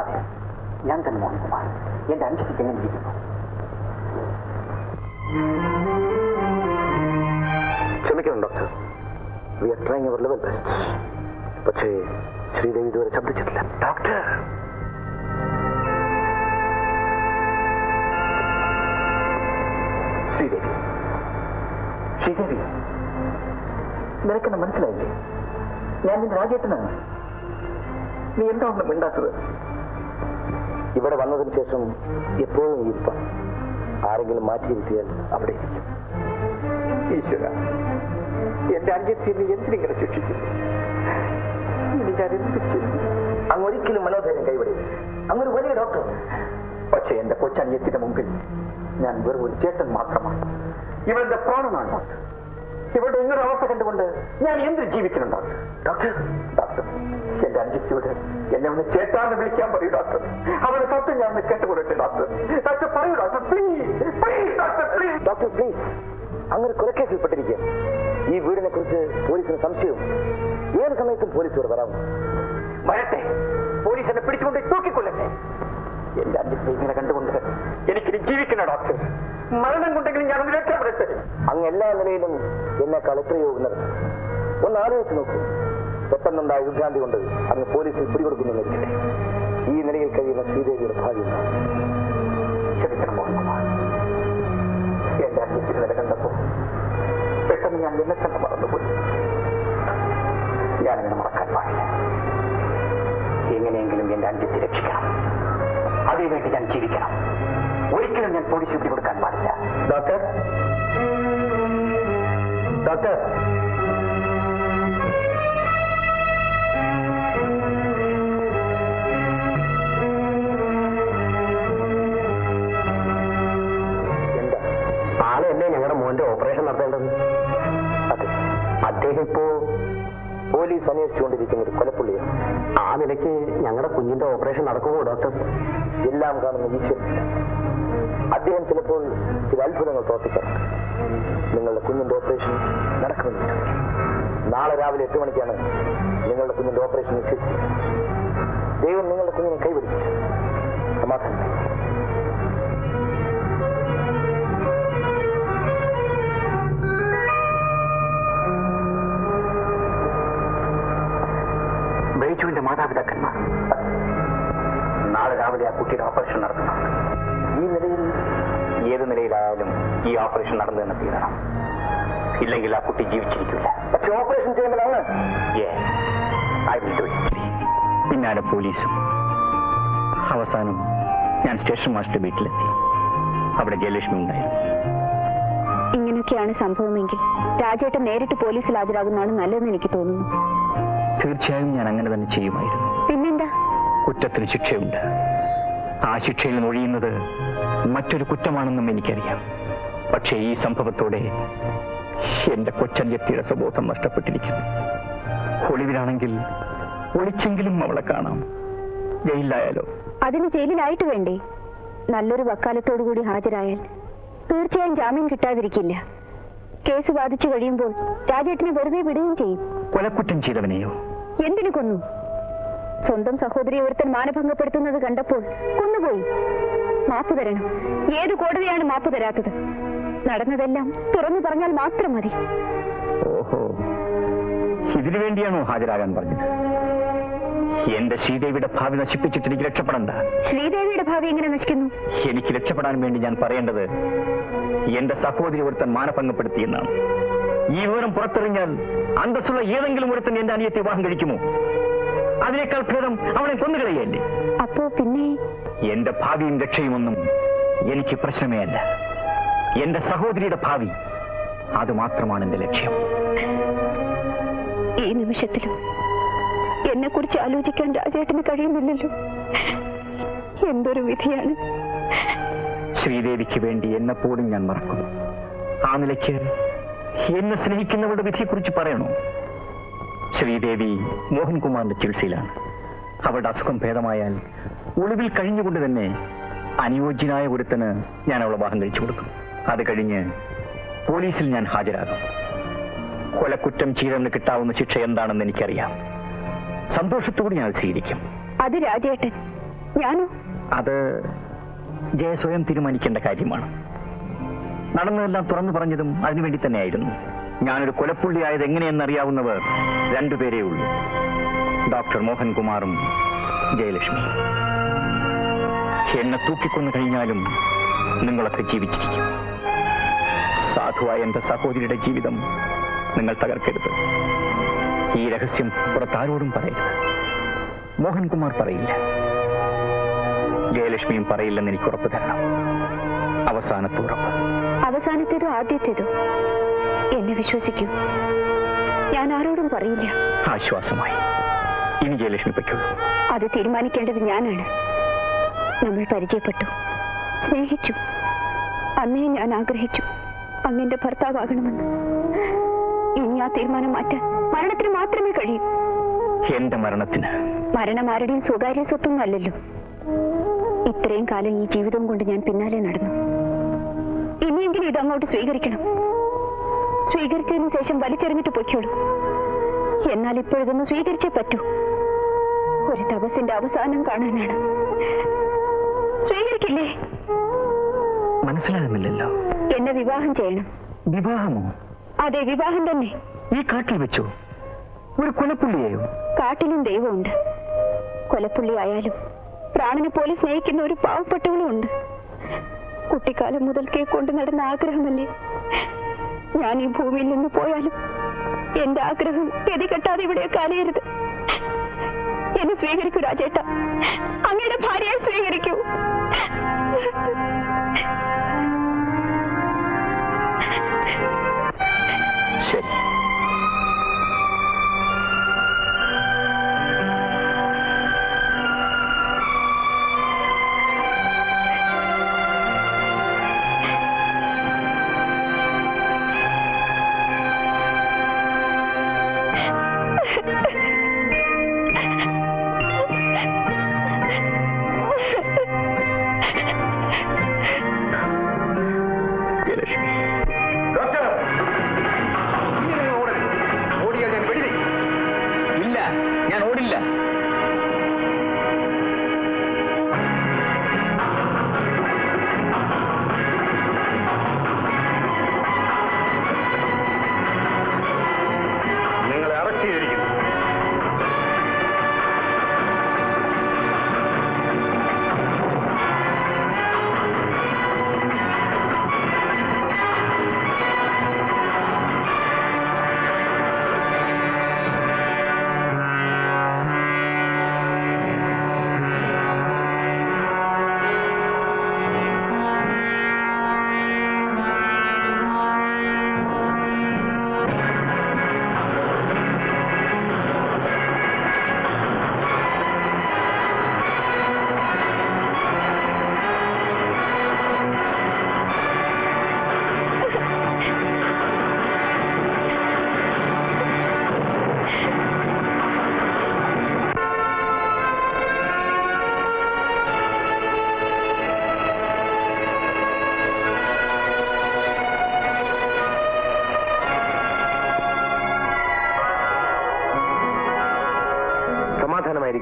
അതെ ഞാൻ തന്നെ മോഹൻകുമാർ എന്റെ അനുജത്തിക്ക് എങ്ങനെ ഇരിക്കുന്നു ക്ഷമിക്കണം doctor we are trying our level best പക്ഷേ ശ്രീദേവി ഇതുവരെ ശബ്ദിച്ചിട്ടില്ല. ഡോക്ടർ ശ്രീദേവി. ശ്രീദേവി. നിനക്കെന്നെ മനസ്സിലായില്ലേ? ഞാൻ നിന്റെ രാജേട്ടനാണ്. നീ എന്താ ഒന്നും മിണ്ടാത്തത്? ഇവിടെ വന്നതിന് ശേഷം എപ്പോഴും ഇരിപ്പം ആരെങ്കിലും മാറ്റിയിരുത്തിയാൽ അവിടെ ഇരിക്കും. ഈശ്വര എന്റെ അഞ്ചത്തിന് എന്തിനിങ്ങനെ ശിക്ഷിക്കുന്നു ചെയ്യും അങ്ങ് ഒരിക്കലും മനോധൈര്യം കൈവിടില്ല. അങ്ങൊരു വലിയ ഡോക്ടർ. പക്ഷെ എന്റെ കൊച്ചനിയത്തിന്റെ മുമ്പിൽ ഞാൻ വെറും ഒരു ചേട്ടൻ മാത്രമാണ്. ഇവളുടെ പ്രാണനാണ് ഡോക്ടർ. ഇവളുടെ ഇങ്ങനൊരു അവസ്ഥ കണ്ടുകൊണ്ട് ഞാൻ എന്ത് ജീവിക്കണം ഡോക്ടർ ഡോക്ടർ എന്റെ അനുജത്തിയോട് എന്നെ ഒന്ന് ചേട്ടാന്ന് വിളിക്കാൻ പറയൂ ഡോക്ടർ. അവരുടെ സത്യം ഞാൻ ഒന്ന് കേട്ടുകൊള്ളട്ടെ ഡോക്ടർ. ഡോക്ടർ പറയൂ doctor. Please please doctor please doctor please അങ്ങനെ കൊലക്കേസിൽപ്പെട്ടിരിക്കുക ഈ വീടിനെ കുറിച്ച് പോലീസിന് സംശയവും ഏത് സമയത്തും പോലീസ് ഇവിടെ വരാം വരട്ടെ. പോലീസ് എന്നെ പിടിച്ചുകൊണ്ട് തൂക്കിക്കൊള്ളട്ടെ എന്റെ അനുജത്തെ ഇങ്ങനെ കണ്ടുകൊണ്ട് എനിക്കിനി ജീവിക്കണ ഡോക്ടർ. മരണം കൊണ്ടെങ്കിലും ഞാൻ രക്ഷപ്പെടട്ടെ അങ്ങ് എല്ലാ നിലയിലും എന്നെ ഉന്നത് ഒന്ന് ആലോചിച്ച് നോക്കൂ. പെട്ടെന്നുണ്ടായ വിഭ്രാന്തി കൊണ്ട് അങ്ങ് പോലീസിൽ പിടികൊടുക്കുന്നിരിക്കട്ടെ ഈ നിലയിൽ കഴിയുന്ന ശ്രീദേവിയുടെ പാടില്ല. എങ്ങനെയെങ്കിലും എന്റെ അഞ്ചത്തെ രക്ഷിക്കണം. അതിനുവേണ്ടി ഞാൻ ജീവിക്കണം. ഒരിക്കലും ഞാൻ പോലീസ് പിടികൊടുക്കാൻ പാടില്ല ഡോക്ടർ ഡോക്ടർ ഞങ്ങളുടെ മോന്റെ ഓപ്പറേഷൻ അതെ. ഇപ്പോ പോലീസ് കൊലപ്പുള്ളിയാണ് ആ നിലയ്ക്ക് ഞങ്ങളുടെ കുഞ്ഞിന്റെ ഓപ്പറേഷൻ നടക്കുമോ ഡോക്ടർ? എല്ലാം കാണുന്ന ഈശ്വരൻ അദ്ദേഹം ചിലപ്പോൾ ചില അത്ഭുതങ്ങൾ പ്രവർത്തിക്കാറുണ്ട് നിങ്ങളുടെ കുഞ്ഞിന്റെ ഓപ്പറേഷൻ നടക്കുമെന്ന് നാളെ രാവിലെ എട്ട് മണിക്കാണ് നിങ്ങളുടെ കുഞ്ഞിന്റെ ഓപ്പറേഷൻ നിശ്ചയിച്ചത്. ദൈവം നിങ്ങളുടെ കുഞ്ഞിനെ കൈപിടിച്ചു. സമാധാനം. ബൈജുവിന്റെ മാതാപിതാക്കന്മാർ. നാളെ രാവിലെ ആ കുട്ടിയുടെ ഓപ്പറേഷൻ നടത്തണം ഈ നിലയിൽ ഏത് നിലയിലായാലും ഈ ഓപ്പറേഷൻ നടന്നു തന്നെ തീരണം. ഇല്ലെങ്കിൽ ആ കുട്ടി ജീവിച്ചിരിക്കില്ല. പക്ഷെ ഓപ്പറേഷൻ ചെയ്യുമ്പോഴാണ്? പിന്നാലെ പോലീസും. അവസാനം ഞാൻ സ്റ്റേഷൻ മാസ്റ്റർ വീട്ടിലെത്തി. അവിടെ ജയലക്ഷ്മി ഉണ്ടായിരുന്നു. ഇങ്ങനെയൊക്കെയാണ് സംഭവമെങ്കിൽ രാജേട്ടൻ നേരിട്ട് പോലീസിൽ ഹാജരാകുന്നതാണ് നല്ലതെന്ന് എനിക്ക് തോന്നുന്നു. തീർച്ചയായും ഞാൻ അങ്ങനെ തന്നെ ചെയ്യുമായിരുന്നു. പിന്നെന്താ? കുറ്റത്തിന് ശിക്ഷയുണ്ട്. ആ ശിക്ഷയിൽ നിന്ന് ഒഴിയുന്നത് മറ്റൊരു കുറ്റമാണെന്നും എനിക്കറിയാം. പക്ഷേ ഈ സംഭവത്തോടെ എന്റെ കൊച്ചന്യത്തിയുടെ സ്വബോധം നഷ്ടപ്പെട്ടിരിക്കുന്നു. ഒളിവിലാണെങ്കിൽ ഒളിച്ചെങ്കിലും അവളെ കാണാം. ജയിലിലായാലോ? അതിന് ജയിലിലായിട്ട് വേണ്ടേ? നല്ലൊരു വക്കാലത്തോടു കൂടി ഹാജരായാൽ തീർച്ചയായും ജാമ്യം കിട്ടാതിരിക്കില്ല. കേസ് ബാധിച്ചു കഴിയുമ്പോൾ രാജേട്ടനെ വെറുതെ വിടുകയും ചെയ്യും. കൊലക്കുറ്റം ചെയ്തവനെയോ? എന്തിനു കൊന്നു? സ്വന്തം സഹോദരിയെ ഒരുത്തൻ മാനഭംഗപ്പെടുത്തുന്നത് കണ്ടപ്പോൾ കൊന്നുപോയി. മാപ്പ് തരണം. ഏത് കോടതിയാണ് മാപ്പ് തരാത്തത്? നടന്നതെല്ലാം തുറന്നു പറഞ്ഞാൽ മാത്രം മതി. ഓഹോ. ഇതിനു വേണ്ടിയാണോ ഹാജരാകാൻ പറഞ്ഞത്? എന്റെ ശ്രീദേവിയുടെ ഭാവി നശിപ്പിച്ചിട്ട് എനിക്ക് രക്ഷപ്പെടണ്ട. ശ്രീദേവിയുടെ ഭാവി എങ്ങനെ നശിക്കുന്നു? എനിക്ക് രക്ഷപ്പെടാൻ വേണ്ടി ഞാൻ പറയേണ്ടത് എന്റെ സഹോദരി ഒരുത്തൻ മാനഭംഗപ്പെടുത്തിയെന്നാണ് ഈ വിവരം പുറത്തെറിഞ്ഞാൽ അന്തസ്സുള്ള ഏതെങ്കിലും ഒരുത്തൻ എന്റെ അനിയത്തെ വിവാഹം കഴിക്കുമോ? അതിനേക്കാൾ ഭേദം അവളെ കൊന്നുകളയല്ലേ? അപ്പോ പിന്നെ? എന്റെ ഭാവിയും രക്ഷയുമൊന്നും എനിക്ക് പ്രശ്നമേ അല്ല എന്റെ സഹോദരിയുടെ ഭാവി അത് മാത്രമാണ് എന്റെ ലക്ഷ്യം. ഈ നിമിഷത്തിലും എന്നെ കുറിച്ച് ആലോചിക്കാൻ രാജേട്ടന് കഴിയുന്നില്ലല്ലോ. എന്തൊരു വിധിയാണ്? ശ്രീദേവിക്ക് വേണ്ടി എന്നെ പോലും ഞാൻ മറക്കും. ആ നിലയ്ക്ക് എന്നെ സ്നേഹിക്കുന്നവരുടെ വിധിയെക്കുറിച്ച് പറയണോ? ശ്രീദേവി മോഹൻകുമാറിന്റെ ചികിത്സയിലാണ്. അവളുടെ അസുഖം ഭേദമായാൽ ഒളിവിൽ കഴിഞ്ഞുകൊണ്ട് തന്നെ അനുയോജ്യനായ ഒരുത്തന് ഞാൻ അവളെ വാഹനം കഴിച്ചു കൊടുക്കും. അത് കഴിഞ്ഞ് പോലീസിൽ ഞാൻ ഹാജരാകും. കൊലക്കുറ്റം ചെയ്തവന് കിട്ടാവുന്ന ശിക്ഷ എന്താണെന്ന് എനിക്കറിയാം. സന്തോഷത്തോടെ ഞാൻ സ്വീകരിക്കും. അത് രാജേട്ടൻ ഞാനോ? അത് ജയ സ്വയം തീരുമാനിക്കേണ്ട കാര്യമാണ്. നടന്നതെല്ലാം തുറന്നു പറഞ്ഞതും അതിനുവേണ്ടി തന്നെയായിരുന്നു. ഞാനൊരു കൊലപ്പുള്ളിയായത് എങ്ങനെയെന്നറിയാവുന്നവർ രണ്ടുപേരേ ഉള്ളൂ. ഡോക്ടർ മോഹൻകുമാറും ജയലക്ഷ്മി. എന്നെ തൂക്കിക്കൊന്നു കഴിഞ്ഞാലും നിങ്ങളൊക്കെ ജീവിച്ചിരിക്കും. സാധുവായ എന്റെ സഹോദരിയുടെ ജീവിതം നിങ്ങൾ തകർക്കരുത്. ഈ രഹസ്യം പുറത്താരോടും പറയരുത്. മോഹൻകുമാർ പറയില്ല. ജയലക്ഷ്മിയും പറയില്ലെന്ന് എനിക്ക് ഉറപ്പ് തരണം. അവസാനത്തെ ഉറപ്പ്. അവസാനത്തേതോ ആദ്യത്തേതോ? എന്നെ വിശ്വസിക്കൂ. ഞാൻ ആരോടും പറയില്ല. ആശ്വാസമായി. ഇനി ജയലക്ഷ്മി അത് തീരുമാനിക്കേണ്ടത് ഞാനാണ്. നമ്മൾ പരിചയപ്പെട്ടു. സ്നേഹിച്ചു. അന്നേ ഞാൻ ആഗ്രഹിച്ചു. അങ്ങന്റെ ഭർത്താവാകണമെന്ന്. ഇനി ആ തീരുമാനം മാറ്റാൻ മരണത്തിന് മാത്രമേ കഴിയൂ. എന്റെ മരണത്തിന്? മരണം ആരുടെയും സ്വകാര്യ സ്വത്തൊന്നും അല്ലല്ലോ. ഇത്രയും കാലം ഈ ജീവിതം കൊണ്ട് ഞാൻ പിന്നാലെ നടന്നു. ഇനിയെങ്കിലും ഇതങ്ങോട്ട് സ്വീകരിക്കണം. സ്വീകരിച്ചതിന് ശേഷം വലിച്ചെറിഞ്ഞിട്ട് പൊയ്ക്കോളൂ. എന്നാൽ ഇപ്പോഴിതൊന്ന് സ്വീകരിച്ചേ പറ്റൂ. ഒരു തപസിന്റെ അവസാനം കാണാനാണ്. സ്വീകരിക്കില്ലേ? മനസ്സിലാകുന്നില്ലല്ലോ. എന്നെ വിവാഹം ചെയ്യണം. വിവാഹമോ? അതെ വിവാഹം തന്നെ. ഈ കാട്ടിൽ വെച്ചോ? ഒരു കൊലപ്പുള്ളിയായോ? കാട്ടിലും ദൈവമുണ്ട്. കൊലപ്പുള്ളി ആയാലും പ്രാണനെ പോലെ സ്നേഹിക്കുന്ന ഒരു പാവപ്പെട്ടവളും ഉണ്ട്. കുട്ടിക്കാലം മുതൽക്കേ കൊണ്ട് നടന്ന ആഗ്രഹമല്ലേ? ഞാൻ ഈ ഭൂമിയിൽ നിന്ന് പോയാലും എന്റെ ആഗ്രഹം ഗതി കെട്ടാതെ ഇവിടെ കാലയരുത് എന്നെ സ്വീകരിക്കൂ രാജേട്ട. അങ്ങയുടെ ഭാര്യയെ സ്വീകരിക്കൂ.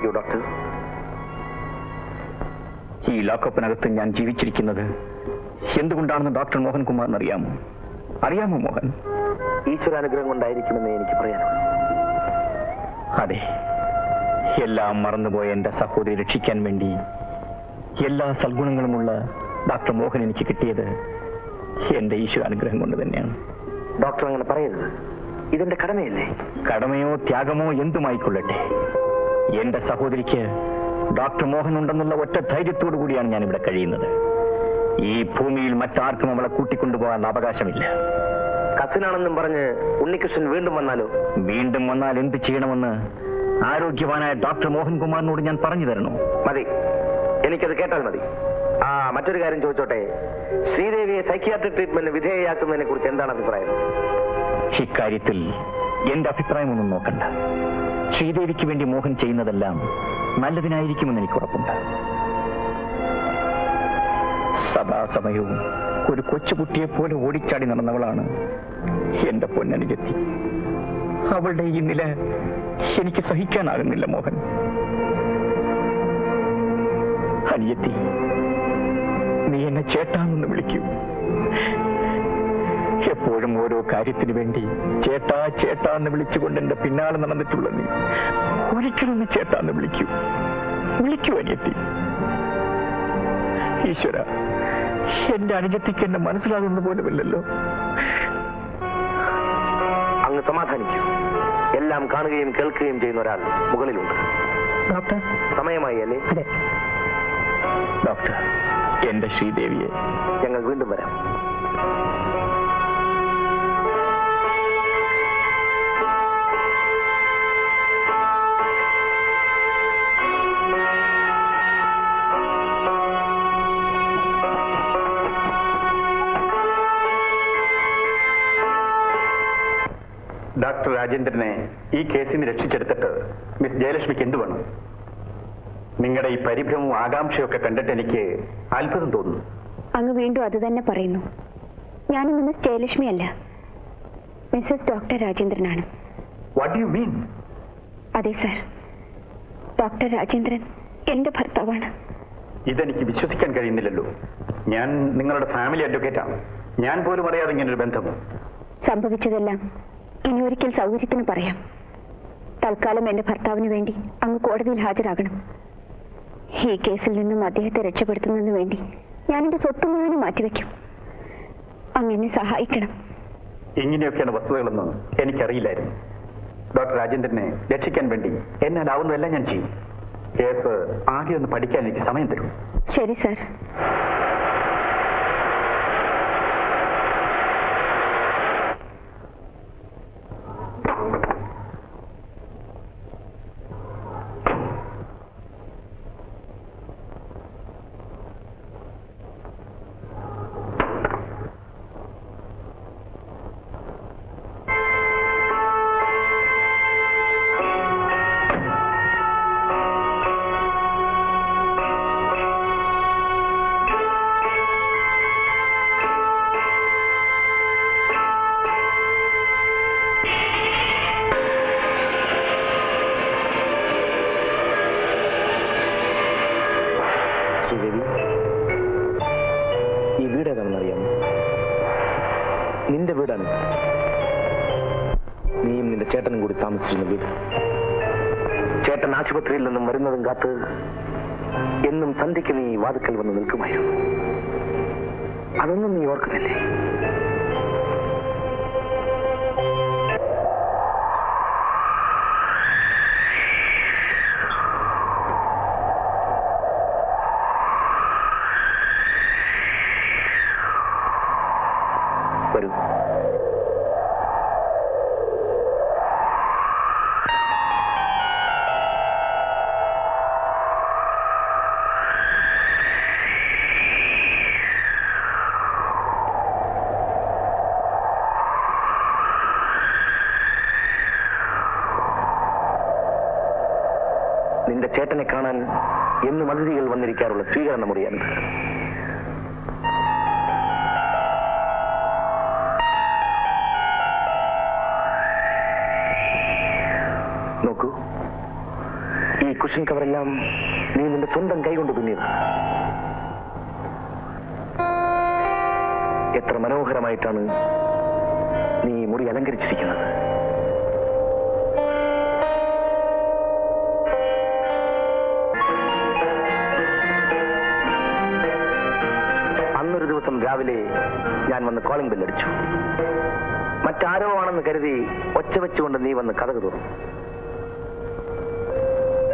സമാധാനമായിരിക്കൂ ഡോക്ടർ. ഈ ലോക്കപ്പിനകത്ത് ഞാൻ ജീവിച്ചിരിക്കുന്നത് എന്തുകൊണ്ടാണെന്ന് ഡോക്ടർ മോഹൻകുമാറിന് അറിയാമോ അറിയാമോ മോഹൻ? ഈശ്വരാനുഗ്രഹം കൊണ്ടായിരിക്കുമെന്ന് എനിക്ക് പറയാനുള്ളൂ. അതെ. എല്ലാം മറന്നുപോയ എന്റെ സഹോദരി രക്ഷിക്കാൻ വേണ്ടി എല്ലാ സൽഗുണങ്ങളുമുള്ള ഡോക്ടർ മോഹൻ എനിക്ക് കിട്ടിയത് എന്റെ ഈശ്വര അനുഗ്രഹം കൊണ്ട് തന്നെയാണ്. ഡോക്ടർ അങ്ങനെ പറയരുത്. ഇതെന്റെ കടമയല്ലേ? കടമയോ ത്യാഗമോ എന്തുമായിക്കൊള്ളട്ടെ? എന്റെ സഹോദരിക്ക് ഡോക്ടർ മോഹൻ ഉണ്ടെന്നുള്ള ഒറ്റ ധൈര്യത്തോടു കൂടിയാണ് ഞാൻ ഇവിടെ കഴിയുന്നത്. ഈ ഭൂമിയിൽ മറ്റാർക്കും അവളെ കൂട്ടിക്കൊണ്ടുപോകാൻ അവകാശമില്ല. കസിനാണെന്നും പറഞ്ഞ് ഉണ്ണികൃഷ്ണൻ വീണ്ടും വന്നാലോ? വീണ്ടും വന്നാൽ എന്ത് ചെയ്യണമെന്ന് ആരോഗ്യവാനായ ഡോക്ടർ മോഹൻകുമാറിനോട് ഞാൻ പറഞ്ഞു തരണോ? മതി. എനിക്കത് കേട്ടാൽ മതി. ആ മറ്റൊരു കാര്യം ചോദിച്ചോട്ടെ. ശ്രീദേവിയെ സൈക്യാട്രിക് ട്രീറ്റ്മെന്റ് വിധേയയാക്കുന്നതിനെ കുറിച്ച് എന്താണ് അഭിപ്രായം? ഇക്കാര്യത്തിൽ എന്റെ അഭിപ്രായമൊന്നും നോക്കണ്ട. ശ്രീദേവിക്ക് വേണ്ടി മോഹൻ ചെയ്യുന്നതെല്ലാം നല്ലതിനായിരിക്കുമെന്ന് എനിക്ക് ഉറപ്പുണ്ട് സദാസമയവും ഒരു കൊച്ചുകുട്ടിയെ പോലെ ഓടിച്ചാടി നടന്നവളാണ് എന്റെ പൊന്നനുജത്തി അവളുടെ ഈ നില എനിക്ക് സഹിക്കാനാകുന്നില്ല മോഹൻ. അനിയത്തി നീ എന്നെ ചേട്ടാണെന്ന് വിളിക്കൂ. എപ്പോഴും ഓരോ കാര്യത്തിനു വേണ്ടി ചേട്ടാ ചേട്ടാ എന്ന് വിളിച്ചുകൊണ്ട് എന്റെ പിന്നാലെ നടന്നിട്ടുള്ള നീ. ഒരിക്കലും ചേട്ടാ എന്ന് വിളിക്കൂ. വിളിക്കൂ അനിയത്തി. ഈശ്വര എന്റെ അനുജത്തിക്ക് എന്നെ മനസ്സിലാകുന്ന പോലുമില്ലല്ലോ. അങ്ങ് സമാധാനിക്കൂ. എല്ലാം കാണുകയും കേൾക്കുകയും ചെയ്യുന്ന ഒരാൾ മുകളിലുണ്ട്. ഡോക്ടർ? സമയമായി അല്ലേ? അതെ. ഡോക്ടർ എന്റെ ശ്രീദേവിയെ. ഞങ്ങൾ വീണ്ടും വരാം. രാജേന്ദ്രനെ ഈ കേസിന് രക്ഷിച്ചെടുത്തിട്ട് മിസ് ജയലക്ഷ്മിക്ക് എന്തു വേണം? നിങ്ങളുടെ ഈ പരിഭ്രമവും ആകാംക്ഷയൊക്കെ കണ്ടിട്ട് എനിക്ക് അത്ഭുതം തോന്നുന്നു. അങ്ങ് വീണ്ടും അത് തന്നെ പറയുന്നു. ഞാനും മിസ് ജയലക്ഷ്മി അല്ല മിസ്സസ് ഡോക്ടർ രാജേന്ദ്രനാണ്. വാട്ട് യു മീൻ അതെ സർ. ഡോക്ടർ രാജേന്ദ്രൻ എന്റെ ഭർത്താവാണ്. ഇതെനിക്ക് വിശ്വസിക്കാൻ കഴിയുന്നില്ലല്ലോ. ഞാൻ നിങ്ങളുടെ ഫാമിലി അഡ്വക്കേറ്റാണ്. ഞാൻ പോലും അറിയാതെ ഇങ്ങനൊരു ബന്ധമോ ബന്ധം. സംഭവിച്ചതെല്ലാം ഇനി ഒരിക്കൽ സൗകര്യത്തിന് പറയാം. തൽക്കാലം എന്റെ ഭർത്താവിന് വേണ്ടി അങ്ങ് കോടതിയിൽ ഹാജരാകണം. ഈ കേസിൽ നിന്നും അദ്ദേഹത്തെ രക്ഷപ്പെടുത്തുന്നതിന് വേണ്ടി ഞാൻ എന്റെ സ്വത്ത് മുഴുവനും മാറ്റിവെക്കും. അങ്ങ് എന്നെ സഹായിക്കണം. ഇങ്ങനെയൊക്കെയാണ് വസ്തുതകളെന്ന് എനിക്കറിയില്ലായിരുന്നു. ഡോക്ടർ രാജേന്ദ്രനെ രക്ഷിക്കാൻ വേണ്ടി എന്നാലാവുന്നതെല്ലാം ഞാൻ ചെയ്യും. കേസ് ആകെ ഒന്ന് പഠിക്കാൻ എനിക്ക് സമയം തരും. ശരി സാർ. വരുന്നതും കാത്ത് എന്നും സന്ധ്യയ്ക്ക് നീ വാതുക്കൽ വന്ന് നിൽക്കുമായിരുന്നു. അതൊന്നും നീ ഓർക്കുന്നില്ലേ? നിന്റെ ചേട്ടനെ കാണാൻ എന്നും അതിഥികൾ വന്നിരിക്കാറുള്ള സ്വീകരണ മുറിയാണ്. നോക്കൂ ഈ കുഷൻ കവറെല്ലാം നീ നിന്റെ സ്വന്തം കൈകൊണ്ട് തുന്നിയത്. എത്ര മനോഹരമായിട്ടാണ് നീ മുറി അലങ്കരിച്ചിരിക്കുന്നത്. രാവിലെ ഞാൻ വന്ന് കോളിംഗ് ബെല്ലടിച്ചു മറ്റാരോ ആണെന്ന് കരുതി ഒച്ച വെച്ചുകൊണ്ട് നീ വന്ന് കഥക് തുറന്നു.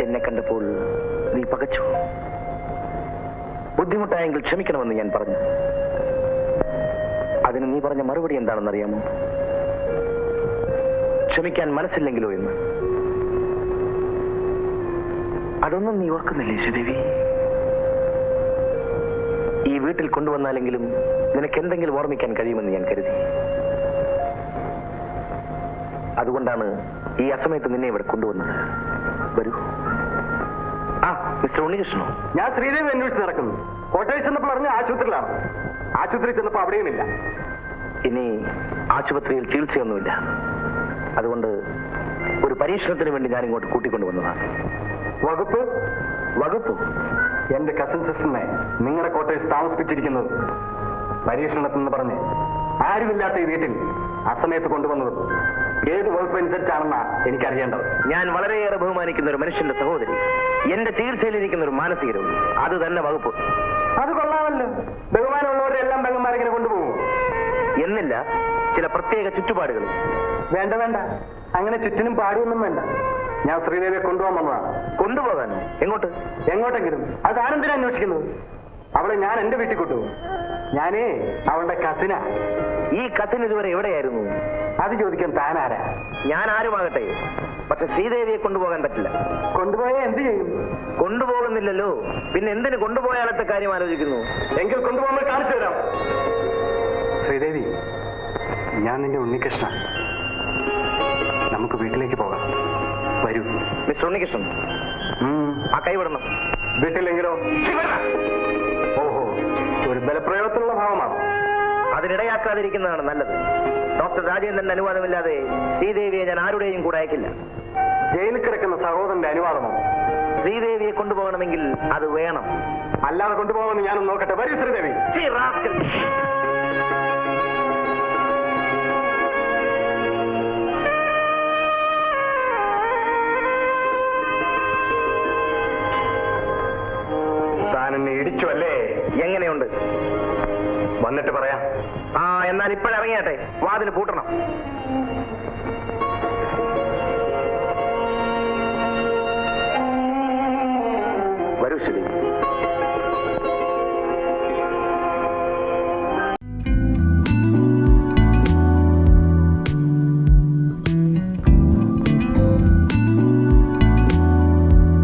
എന്നെ കണ്ടപ്പോൾ നീ പകച്ചു. ബുദ്ധിമുട്ടായെങ്കിൽ ക്ഷമിക്കണമെന്ന് ഞാൻ പറഞ്ഞു. അതിന് നീ പറഞ്ഞ മറുപടി എന്താണെന്നറിയാമോ? ക്ഷമിക്കാൻ മനസ്സില്ലെങ്കിലോ എന്ന്. അതൊന്നും നീ ഓർക്കുന്നില്ലേ ശ്രീദേവി ഈ വീട്ടിൽ കൊണ്ടുവന്നാലെങ്കിലും നിനക്ക് എന്തെങ്കിലും ഓർമ്മിക്കാൻ കഴിയുമെന്ന് ഞാൻ കരുതി. അതുകൊണ്ടാണ് ഈ അസമയത്ത് നിന്നെ ഇവിടെ കൊണ്ടുവന്നത്. വരൂ. ആ മിസ്റ്റർ ഉണ്ണികൃഷ്ണോ ഞാൻ ശ്രീദേവി അന്വേഷിച്ച് നടക്കുന്നു. കോട്ടയം ചെന്നപ്പോൾ അറിഞ്ഞ ആശുപത്രിയിലാണ്. ആശുപത്രിയിൽ ചെന്നപ്പോൾ അവിടെയുമില്ല. ഇനി ആശുപത്രിയിൽ ചികിത്സയൊന്നുമില്ല. അതുകൊണ്ട് ഒരു പരീക്ഷണത്തിന് വേണ്ടി ഞാൻ ഇങ്ങോട്ട് കൂട്ടിക്കൊണ്ടുവന്നതാണ്. വകുപ്പ്? വകുപ്പ്? എന്റെ കസിൻ സിസ്റ്ററിനെ നിങ്ങളുടെ കോട്ടേഴ്സ് താമസിപ്പിച്ചിരിക്കുന്നത് പരീക്ഷണത്തിൽ പറഞ്ഞ് ആരുമില്ലാത്ത ഈ വീട്ടിൽ അസമയത്ത് കൊണ്ടുവന്നത് ഏത് വകുപ്പ് അനുസരിച്ചാണെന്നാ എനിക്കറിയേണ്ടത്. ഞാൻ വളരെയേറെ ബഹുമാനിക്കുന്ന ഒരു മനുഷ്യന്റെ സഹോദരി. എന്റെ ചികിത്സയിലിരിക്കുന്ന ഒരു മാനസിക രോഗി അത് തന്നെ വകുപ്പ്. അത് കൊള്ളാമല്ലോ. ബഹുമാനമുള്ളവരെ എല്ലാം പെങ്ങന്മാരെങ്ങനെ കൊണ്ടുപോകും എന്നില്ല ചില പ്രത്യേക ചുറ്റുപാടുകൾ. വേണ്ട വേണ്ട. അങ്ങനെ ചുറ്റിനും പാടുമൊന്നും വേണ്ട. ഞാൻ ശ്രീദേവിയെ കൊണ്ടുപോകാൻ വന്നതാണ്. കൊണ്ടുപോകാനോ എങ്ങോട്ട്? എങ്ങോട്ടെങ്കിലും. അത് ആരെന്തിനാ അന്വേഷിക്കുന്നത്? അവളെ ഞാൻ എന്റെ വീട്ടിൽ കൊണ്ടുപോകും. ഞാനേ അവളുടെ കസിന ഈ കസിൻ ഇതുവരെ എവിടെയായിരുന്നു? അത് ചോദിക്കാൻ താനാരാ? ഞാൻ ആരുമാകട്ടെ? പക്ഷെ ശ്രീദേവിയെ കൊണ്ടുപോകാൻ പറ്റില്ല. കൊണ്ടുപോയാൽ എന്ത് ചെയ്യും? കൊണ്ടുപോകുന്നില്ലല്ലോ. പിന്നെ എന്തിന് കൊണ്ടുപോയാലത്തെ കാര്യം ആലോചിക്കുന്നു? എങ്കിൽ കൊണ്ടുപോകുമ്പോൾ കാണിച്ചു തരാം. ശ്രീദേവി ഞാൻ നിന്റെ ഉണ്ണികൃഷ്ണ നമുക്ക് വീട്ടിലേക്ക് പോകാം. വരൂ. മിസ്റ്റർ ഉണ്ണികൃഷ്ണൻ. ആ കൈവിടണം വിട്ടില്ലെങ്കിലോ ഓഹോ ഒരു ബലപ്രയോഗത്തിലുള്ള ഭാവമാണ്? അതിനിടയാക്കാതിരിക്കുന്നതാണ് നല്ലത്. ഡോക്ടർ രാജേന്ദ്രന്റെ അനുവാദമില്ലാതെ ശ്രീദേവിയെ ഞാൻ ആരുടെയും കൂടെ അയക്കില്ല. ജയിലിൽ കിടക്കുന്ന സഹോദരന്റെ അനുവാദമോ? ശ്രീദേവിയെ കൊണ്ടുപോകണമെങ്കിൽ അത് വേണം. അല്ലാതെ കൊണ്ടുപോകുമെന്ന് ഞാനൊന്ന് നോക്കട്ടെ. വരൂ ശ്രീദേവി. rascal. ഇടിച്ചു അല്ലേ എങ്ങനെയുണ്ട്? വന്നിട്ട് പറയാം. ആ എന്നാൽ ഇപ്പോഴിറങ്ങിയാട്ടെ വാതിൽ പൂട്ടണം.